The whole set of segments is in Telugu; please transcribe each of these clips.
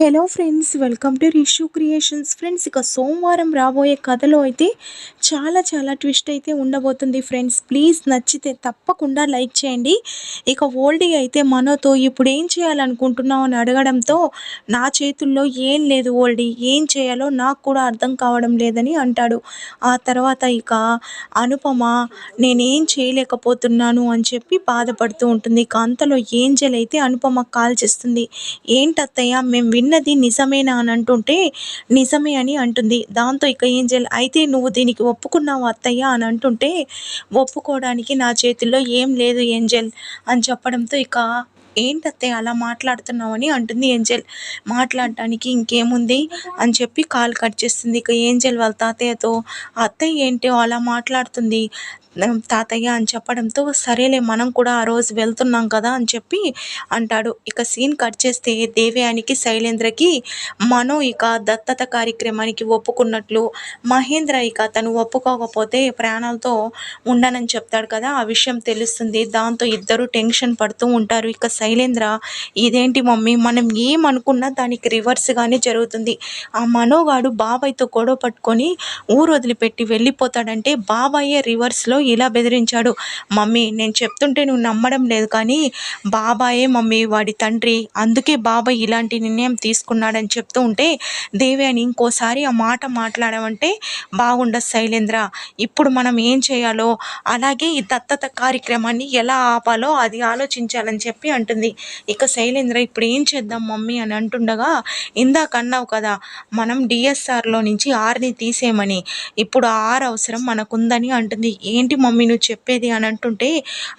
Hello friends welcome to Rishu creations friends ఇక సోమవారం రాబోయే కథలో అయితే చాలా చాలా ట్విస్ట్ అయితే ఉండబోతుంది ఫ్రెండ్స్ ప్లీజ్ నచ్చితే తప్పకుండా లైక్ చేయండి. ఇక ఓల్డీ అయితే మనతో ఇప్పుడు ఏం చేయాలనుకుంటున్నావు అని అడగడంతో నా చేతుల్లో ఏం లేదు ఓల్డీ ఏం చేయాలో నాకు కూడా అర్థం కావడం లేదని అంటాడు. ఆ తర్వాత ఇక అనుపమ నేనేం చేయలేకపోతున్నాను అని చెప్పి బాధపడుతూ ఉంటుంది. ఇక అంతలో ఏంజల్ అయితే అనుపమ కాల్ చేస్తుంది. ఏంటత్తయ్య మేము విన్నది నిజమేనా అని అంటుంటే నిజమే అని అంటుంది. దాంతో ఇక ఏంజల్ అయితే నువ్వు దీనికి ఒప్పుకున్నావు అత్తయ్య అని అంటుంటే ఒప్పుకోవడానికి నా చేతుల్లో ఏం లేదు ఏంజల్ అని చెప్పడంతో ఇక ఏంటత్తయ్య అలా మాట్లాడుతున్నావు అని అంటుంది ఏంజల్. మాట్లాడటానికి ఇంకేముంది? అని చెప్పి కాల్ కట్ చేస్తుంది. ఇక ఏంజల్ వాళ్ళ తాతయ్యతో అత్తయ్య ఏంటో అలా మాట్లాడుతుంది. తాతయ్య అని చెప్పడంతో సరేలే మనం కూడా ఆ రోజు వెళ్తున్నాం కదా అని చెప్పి అంటాడు. ఇక సీన్ కట్ చేస్తే దేవయానికి శైలేంద్రకి మనో ఇక దత్తత కార్యక్రమానికి ఒప్పుకున్నట్లు మహేంద్ర ఇక తను ఒప్పుకోకపోతే ప్రాణాలతో ఉండనని చెప్తాడు కదా. ఆ విషయం తెలుస్తుంది. దాంతో ఇద్దరు టెన్షన్ పడుతూ ఉంటారు. ఇక శైలేంద్ర ఇదేంటి మమ్మీ? మనం ఏమనుకున్నా దానికి రివర్స్గానే జరుగుతుంది. ఆ మనోగాడు బాబాయ్తో గొడవ పట్టుకొని ఊరు వదిలిపెట్టి వెళ్ళిపోతాడంటే బాబాయే రివర్స్లో ఇలా బెదిరించాడు. మమ్మీ నేను చెప్తుంటే నువ్వు నమ్మడం లేదు కానీ బాబాయే మమ్మీ వాడి తండ్రి. అందుకే బాబాయ్ ఇలాంటి నిర్ణయం తీసుకున్నాడని చెప్తూ ఉంటే దేవేని ఇంకోసారి ఆ మాట మాట్లాడమంటే బాగుండదు శైలేంద్ర. ఇప్పుడు మనం ఏం చేయాలో అలాగే ఈ దత్తత కార్యక్రమాన్ని ఎలా ఆపాలో అది ఆలోచించాలని చెప్పి అంటుంది. ఇక శైలేంద్ర ఇప్పుడు ఏం చేద్దాం మమ్మీ అని అంటుండగా ఇందాక అన్నావు కదా మనం డిఎస్ఆర్లో నుంచి ఆర్ని తీసేయమని. ఇప్పుడు ఆర్ అవసరం మనకుందని అంటుంది. ఏంటి మమ్మీ నువ్వు చెప్పేది? అని అంటుంటే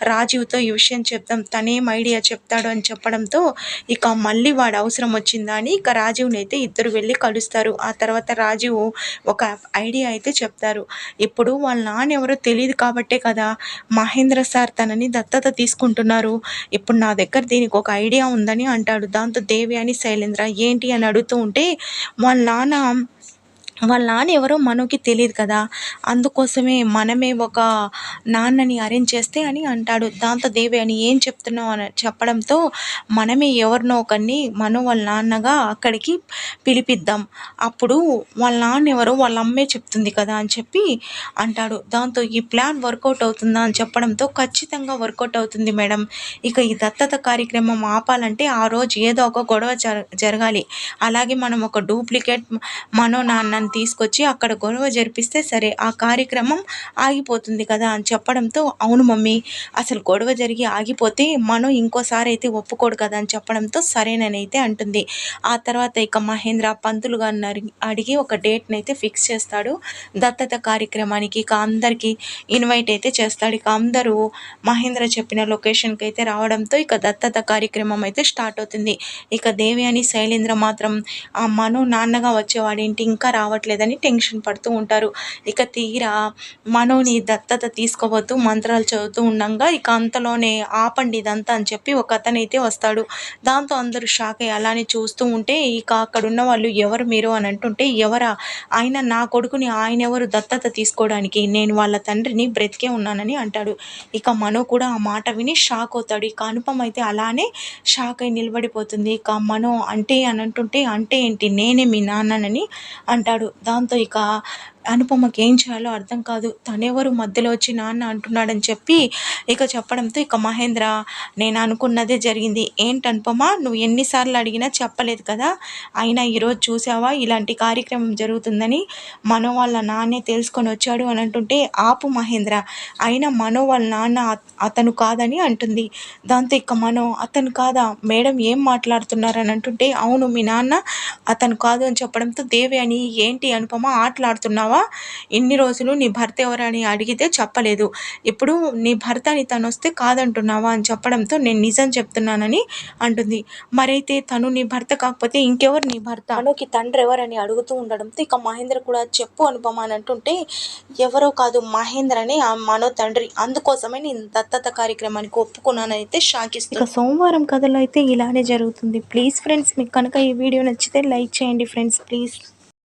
రాజీవ్తో ఈ విషయం చెప్దాం. తనేం ఐడియా చెప్తాడు? అని చెప్పడంతో ఇక మళ్ళీ వాడు అవసరం వచ్చిందా? అని ఇక రాజీవ్ని అయితే ఇద్దరు వెళ్ళి కలుస్తారు. ఆ తర్వాత రాజీవ్ ఒక ఐడియా అయితే చెప్తారు. ఇప్పుడు వాళ్ళ నాన్న ఎవరో తెలియదు కాబట్టే కదా మహేంద్ర సార్ తనని దత్తత తీసుకుంటున్నారు. ఇప్పుడు నా దగ్గర దీనికి ఒక ఐడియా ఉందని అంటాడు దాంతో దేవి అని శైలేంద్ర ఏంటి అని అడుగుతూ ఉంటే వాళ్ళ నాన్న వాళ్ళ నాన్న ఎవరో మనకి తెలియదు కదా. అందుకోసమే మనమే ఒక నాన్నని అరేంజ్ చేస్తే అని అంటాడు. దాంతో దేవి అని ఏం చెప్తున్నావు అని చెప్పడంతో మనమే ఎవరినో ఒకరిని మనం వాళ్ళ నాన్నగా అక్కడికి పిలిపిద్దాం. అప్పుడు వాళ్ళ నాన్న ఎవరో వాళ్ళ అమ్మే చెప్తుంది కదా అని చెప్పి అంటాడు. దాంతో ఈ ప్లాన్ వర్కౌట్ అవుతుందా అని చెప్పడంతో ఖచ్చితంగా వర్కౌట్ అవుతుంది మేడం. ఇక ఈ దత్తత కార్యక్రమం ఆపాలంటే ఆ రోజు ఏదో ఒక గొడవ జరగాలి. అలాగే మనం ఒక డూప్లికేట్ మనో నాన్న తను తీసుకొచ్చి అక్కడ గొడవ జరిపిస్తే సరే ఆ కార్యక్రమం ఆగిపోతుంది కదా అని చెప్పడంతో అవును మమ్మీ అసలు గొడవ జరిగి ఆగిపోతే మనం ఇంకోసారి అయితే ఒప్పుకోడు కదా అని చెప్పడంతో సరేనని అయితే అంటుంది. ఆ తర్వాత ఇక మహేంద్ర పంతులు గారిని అడిగి ఒక డేట్ని అయితే ఫిక్స్ చేస్తాడు. దత్తత కార్యక్రమానికి ఇక అందరికీ ఇన్వైట్ అయితే చేస్తాడు. ఇక అందరూ మహేంద్ర చెప్పిన లొకేషన్కి అయితే రావడంతో ఇక దత్తత కార్యక్రమం అయితే స్టార్ట్ అవుతుంది. ఇక దేవి అని శైలేంద్ర మాత్రం ఆ మను నాన్నగా వచ్చేవాడేంటి? ఇంకా రావ రావట్లేదని టెన్షన్ పడుతూ ఉంటారు. ఇక తీరా మనోని దత్తత తీసుకోవద్దు మంత్రాలు చదువుతూ ఉండగా ఇక అంతలోనే ఆపండి ఇదంతా అని చెప్పి ఒక అతనైతే వస్తాడు. దాంతో అందరూ షాక్ అయ్యి అలానే చూస్తూ ఉంటే ఇక అక్కడ ఉన్న వాళ్ళు ఎవరు మీరు? అని అంటుంటే ఎవరా? ఆయన నా కొడుకుని ఆయన ఎవరు దత్తత తీసుకోవడానికి? నేను వాళ్ళ తండ్రిని బ్రతికే ఉన్నానని అంటాడు. ఇక మనో కూడా ఆ మాట విని షాక్ అవుతాడు. ఇక అనుపమ అయితే అలానే షాక్ అయి నిలబడిపోతుంది. ఇక మనో అంటే అని అంటుంటే అంటే ఏంటి? నేనే మీ నాన్ననని అంటాడు. దాంతో ఇక అనుపమకి ఏం చేయాలో అర్థం కాదు. తనెవరు మధ్యలో వచ్చి నాన్న అంటున్నాడని చెప్పి ఇక చెప్పడంతో ఇక మహేంద్ర నేను అనుకున్నదే జరిగింది. ఏంటి అనుపమ? నువ్వు ఎన్నిసార్లు అడిగినా చెప్పలేదు కదా? అయినా ఈరోజు చూసావా? ఇలాంటి కార్యక్రమం జరుగుతుందని మనో వాళ్ళ నాన్నే తెలుసుకొని వచ్చాడు అని అంటుంటే ఆపు మహేంద్ర. అయినా మనో వాళ్ళ నాన్న అతను కాదని అంటుంది. దాంతో ఇక మనో అతను కాదా? మేడం ఏం మాట్లాడుతున్నారని అంటుంటే అవును మీ నాన్న అతను కాదు అని చెప్పడంతో దేవి అని ఏంటి అనుపమ ఆటలాడుతున్నావా? చెప్తున్నావా ఇన్ని రోజులు నీ భర్త ఎవరని అడిగితే చెప్పలేదు. ఇప్పుడు నీ భర్త అని తను వస్తే కాదంటున్నావా అని చెప్పడంతో నేను నిజం చెప్తున్నానని అంటుంది. మరైతే తను నీ భర్త కాకపోతే ఇంకెవరు నీ భర్త? తనుకి తండ్రి ఎవరని అడుగుతూ ఉండడంతో ఇక మహేంద్ర కూడా చెప్పు అనుపమ అని అంటుంటే ఎవరో కాదు మహేంద్ర అని మనో తండ్రి. అందుకోసమే నేను దత్తత కార్యక్రమానికి ఒప్పుకున్నానైతే షాకిస్తుంది సోమవారం కథలో అయితే ఇలానే జరుగుతుంది. ప్లీజ్ ఫ్రెండ్స్ మీకు కనుక ఈ వీడియో నచ్చితే లైక్ చేయండి ఫ్రెండ్స్ ప్లీజ్.